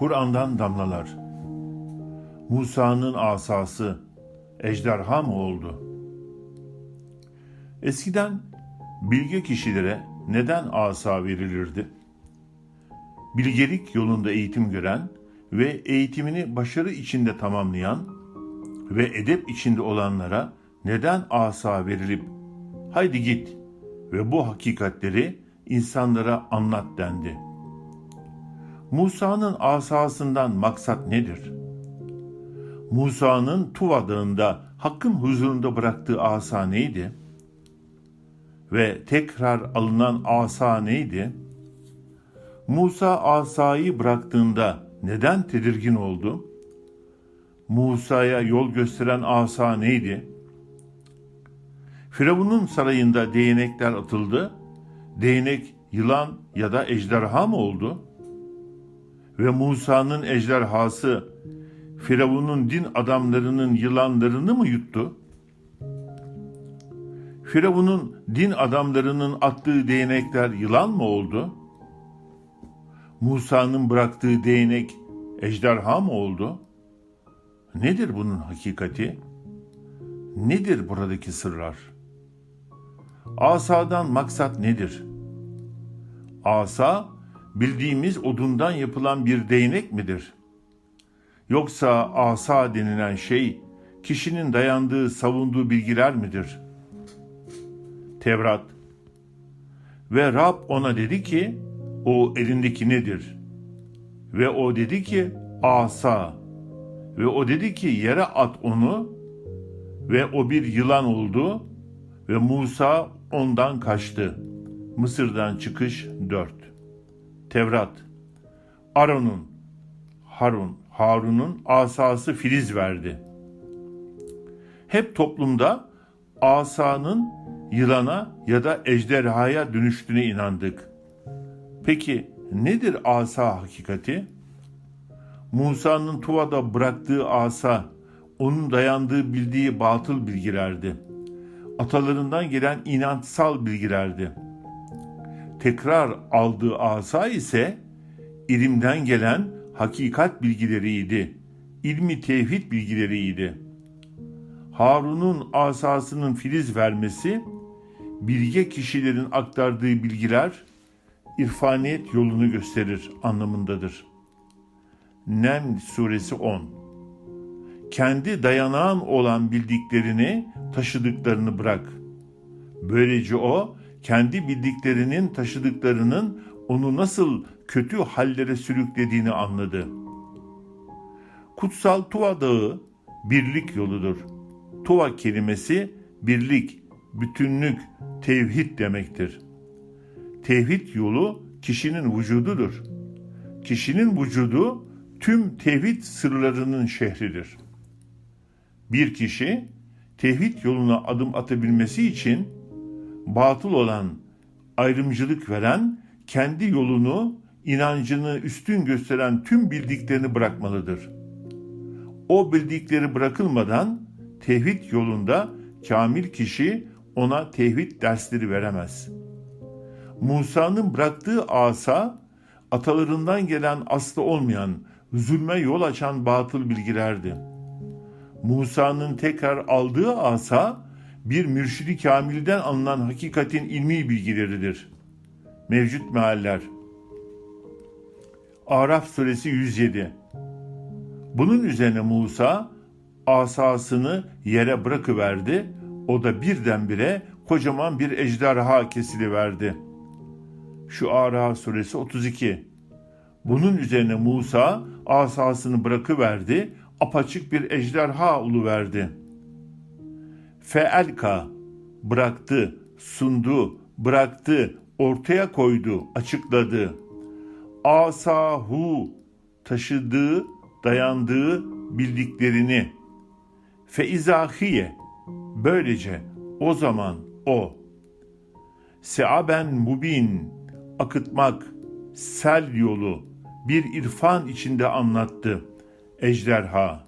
Kur'an'dan damlalar. Musa'nın asası ejderha mı oldu? Eskiden bilge kişilere neden asa verilirdi? Bilgelik yolunda eğitim gören ve eğitimini başarı içinde tamamlayan ve edep içinde olanlara neden asa verilip haydi git ve bu hakikatleri insanlara anlat dendi. Musa'nın asasından maksat nedir? Musa'nın Tuva Dağı'nda Hakk'ın huzurunda bıraktığı asa neydi? Ve tekrar alınan asa neydi? Musa asayı bıraktığında neden tedirgin oldu? Musa'ya yol gösteren asa neydi? Firavun'un sarayında değnekler atıldı. Değnek yılan ya da ejderha mı oldu? Ve Musa'nın ejderhası Firavun'un din adamlarının yılanlarını mı yuttu? Firavun'un din adamlarının attığı değnekler yılan mı oldu? Musa'nın bıraktığı değnek ejderha mı oldu? Nedir bunun hakikati? Nedir buradaki sırlar? Asadan maksat nedir? Asa bildiğimiz odundan yapılan bir değnek midir? Yoksa asa denilen şey kişinin dayandığı, savunduğu bilgiler midir? Tevrat ve Rab ona dedi ki o elindeki nedir? Ve o dedi ki asa ve o dedi ki yere at onu ve o bir yılan oldu ve Musa ondan kaçtı. Mısır'dan çıkış 4. Tevrat Aron'un Harun Harun'un asası filiz verdi. Hep toplumda asanın yılana ya da ejderhaya dönüştüğüne inandık. Peki nedir asa hakikati? Musa'nın Tuva'da bıraktığı asa, onun dayandığı bildiği batıl bilgilerdi. Atalarından gelen inançsal bilgilerdi. Tekrar aldığı asa ise ilimden gelen hakikat bilgileriydi. İlmi tevhid bilgileriydi. Harun'un asasının filiz vermesi, bilge kişilerin aktardığı bilgiler, irfaniyet yolunu gösterir anlamındadır. Nem suresi 10 Kendi dayanağın olan bildiklerini, taşıdıklarını bırak. Böylece o, kendi bildiklerinin taşıdıklarının onu nasıl kötü hallere sürüklediğini anladı. Kutsal Tuva Dağı birlik yoludur. Tuva kelimesi birlik, bütünlük, tevhid demektir. Tevhid yolu kişinin vücududur. Kişinin vücudu tüm tevhid sırlarının şehridir. Bir kişi tevhid yoluna adım atabilmesi için batıl olan, ayrımcılık veren, kendi yolunu, inancını üstün gösteren tüm bildiklerini bırakmalıdır. O bildikleri bırakılmadan tevhid yolunda kamil kişi ona tevhid dersleri veremez. Musa'nın bıraktığı asa atalarından gelen aslı olmayan, zulme yol açan batıl bilgilerdi. Musa'nın tekrar aldığı asa bir mürşidi kamilden alınan hakikatin ilmi bilgileridir. Mevcut mealler Araf suresi 107 Bunun üzerine Musa asasını yere bırakıverdi. O da birdenbire kocaman bir ejderha kesiliverdi. Şu Araf suresi 32 Bunun üzerine Musa asasını bırakıverdi. Apaçık bir ejderha uluverdi. Feelka bıraktı, sundu, bıraktı, ortaya koydu, açıkladı. Asahu taşıdığı, dayandığı bildiklerini. Feizahiye böylece o zaman o. Seaben mubin akıtmak, sel yolu bir irfan içinde anlattı. Ejderha.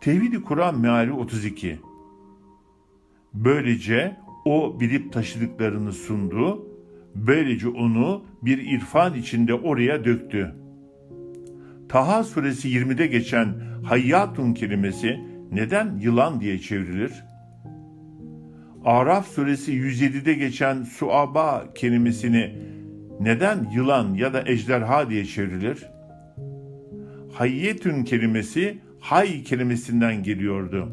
Tevhid-i Kur'an meali 32. Böylece o bilip taşıdıklarını sundu. Böylece onu bir irfan içinde oraya döktü. Taha suresi 20'de geçen hayyatun kelimesi neden yılan diye çevrilir? Araf suresi 107'de geçen suaba kelimesini neden yılan ya da ejderha diye çevrilir? Hayyetün kelimesi hay kelimesinden geliyordu.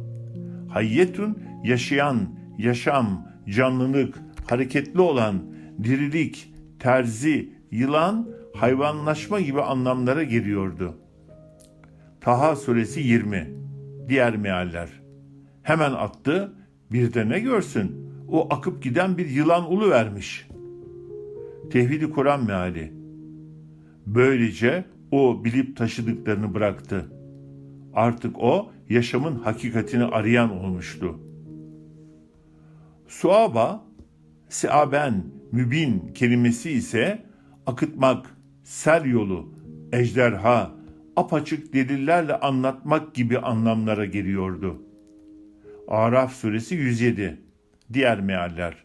Hayyetün yaşayan, yaşam, canlılık, hareketli olan, dirilik, terzi, yılan, hayvanlaşma gibi anlamlara geliyordu. Taha suresi 20 Diğer mealler Hemen attı, bir de ne görsün, o akıp giden bir yılan ulu vermiş. Tevhidi Kur'an meali Böylece o bilip taşıdıklarını bıraktı. Artık o yaşamın hakikatini arayan olmuştu. Suaba, seaben, mübin kelimesi ise akıtmak, sel yolu, ejderha, apaçık delillerle anlatmak gibi anlamlara geliyordu. Araf suresi 107 Diğer mealler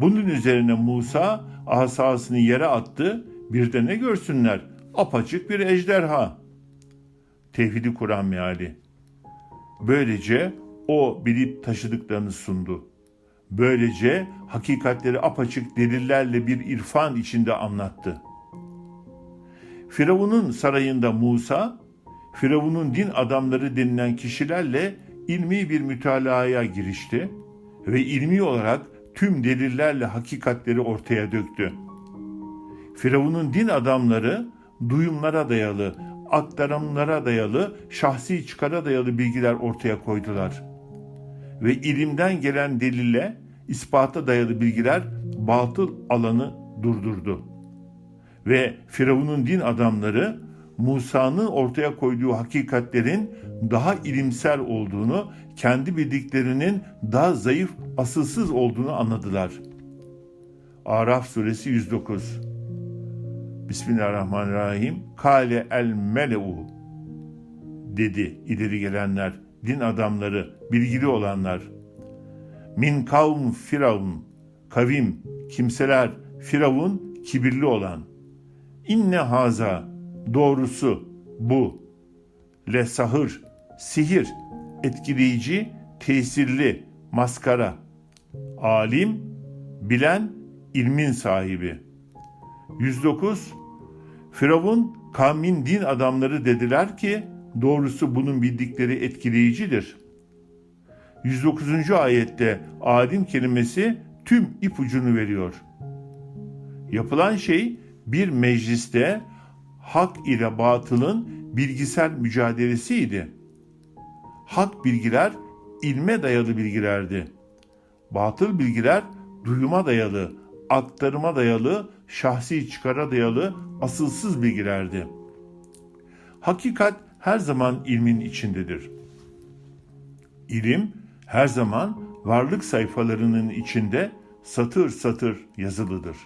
Bunun üzerine Musa asasını yere attı, bir de ne görsünler? Apaçık bir ejderha. Tevhidi Kur'an meali. Böylece o bilip taşıdıklarını sundu. Böylece hakikatleri apaçık delillerle bir irfan içinde anlattı. Firavun'un sarayında Musa, Firavun'un din adamları denilen kişilerle ilmi bir mütalaaya girişti ve ilmi olarak tüm delillerle hakikatleri ortaya döktü. Firavun'un din adamları duyumlara dayalı, aktarımlara dayalı, şahsi çıkara dayalı bilgiler ortaya koydular. Ve ilimden gelen delille ispata dayalı bilgiler batıl alanı durdurdu. Ve Firavun'un din adamları Musa'nın ortaya koyduğu hakikatlerin daha ilimsel olduğunu, kendi bildiklerinin daha zayıf, asılsız olduğunu anladılar. Araf suresi 109 Bismillahirrahmanirrahim. Kale el mele'u dedi ileri gelenler, din adamları, bilgili olanlar. Min kavm firavun, kavim, kimseler, firavun, kibirli olan. İnne haza, doğrusu bu. Le sahır, sihir, etkileyici, tesirli, maskara. Alim, bilen, ilmin sahibi. 109 Firavun kavmin din adamları dediler ki doğrusu bunun bildikleri etkileyicidir. 109. ayette alim kelimesi tüm ipucunu veriyor. Yapılan şey bir mecliste hak ile batılın bilgisel mücadelesiydi. Hak bilgiler ilme dayalı bilgilerdi. Batıl bilgiler duyuma dayalı, aktarıma dayalı, şahsi çıkara dayalı asılsız bilgilerdi. Hakikat her zaman ilmin içindedir. İlim her zaman varlık sayfalarının içinde satır satır yazılıdır.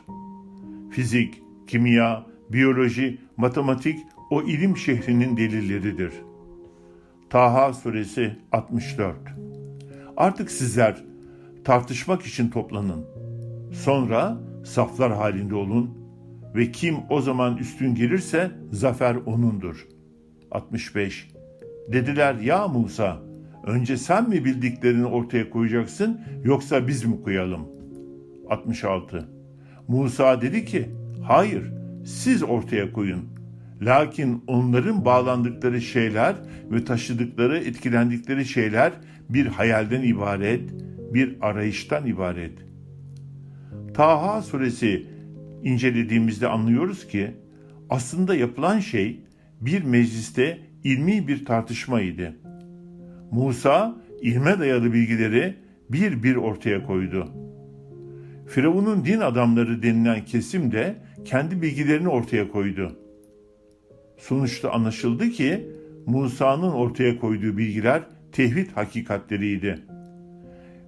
Fizik, kimya, biyoloji, matematik o ilim şehrinin delilleridir. Taha suresi 64 Artık sizler tartışmak için toplanın. Sonra saflar halinde olun ve kim o zaman üstün gelirse zafer onundur. 65 Dediler ya Musa önce sen mi bildiklerini ortaya koyacaksın yoksa biz mi koyalım? 66 Musa dedi ki hayır siz ortaya koyun. Lakin onların bağlandıkları şeyler ve taşıdıkları, etkilendikleri şeyler bir hayalden ibaret, bir arayıştan ibaret. Taha suresi incelediğimizde anlıyoruz ki aslında yapılan şey bir mecliste ilmi bir tartışmaydı. Musa ilme dayalı bilgileri bir bir ortaya koydu. Firavun'un din adamları denilen kesim de kendi bilgilerini ortaya koydu. Sonuçta anlaşıldı ki Musa'nın ortaya koyduğu bilgiler tevhid hakikatleriydi.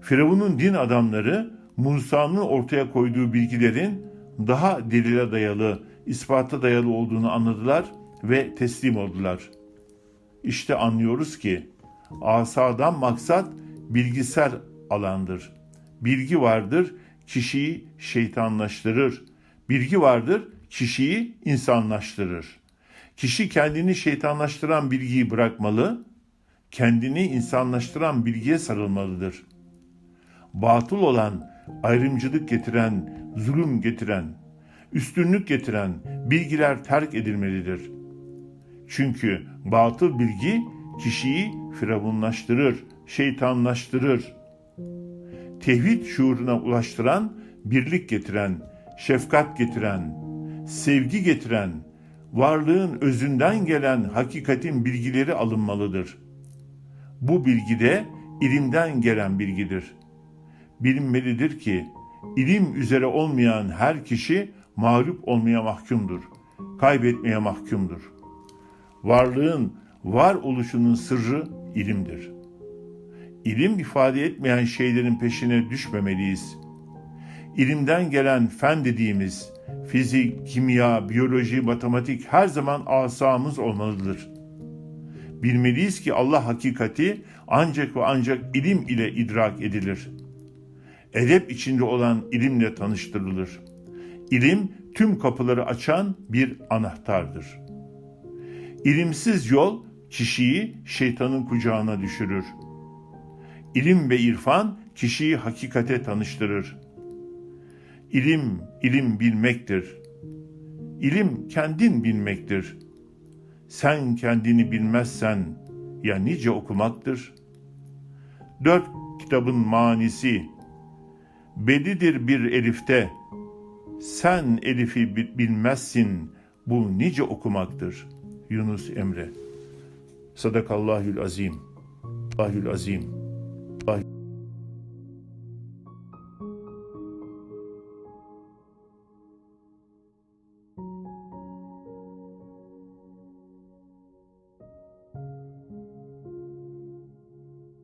Firavun'un din adamları Musa'nın ortaya koyduğu bilgilerin daha delile dayalı, ispata dayalı olduğunu anladılar ve teslim oldular. İşte anlıyoruz ki asadan maksat bilgisel alandır. Bilgi vardır, kişiyi şeytanlaştırır. Bilgi vardır, kişiyi insanlaştırır. Kişi kendini şeytanlaştıran bilgiyi bırakmalı, kendini insanlaştıran bilgiye sarılmalıdır. Batıl olan, ayrımcılık getiren, zulüm getiren, üstünlük getiren bilgiler terk edilmelidir. Çünkü batıl bilgi kişiyi firavunlaştırır, şeytanlaştırır. Tevhid şuuruna ulaştıran, birlik getiren, şefkat getiren, sevgi getiren, varlığın özünden gelen hakikatin bilgileri alınmalıdır. Bu bilgi de ilimden gelen bilgidir. Bilinmelidir ki ilim üzere olmayan her kişi mağlup olmaya mahkumdur, kaybetmeye mahkumdur. Varlığın var oluşunun sırrı ilimdir. İlim ifade etmeyen şeylerin peşine düşmemeliyiz. İlimden gelen fen dediğimiz fizik, kimya, biyoloji, matematik her zaman asamız olmalıdır. Bilmeliyiz ki Allah hakikati ancak ve ancak ilim ile idrak edilir. Edep içinde olan ilimle tanıştırılır. İlim tüm kapıları açan bir anahtardır. İlimsiz yol kişiyi şeytanın kucağına düşürür. İlim ve irfan kişiyi hakikate tanıştırır. İlim, ilim bilmektir. İlim kendin bilmektir. Sen kendini bilmezsen ya nice okumaktır. Dört kitabın manisi belidir bir elifte. Sen elifi bi- bilmezsin bu nice okumaktır. Yunus Emre Sadakallahül azim. Allahül azim.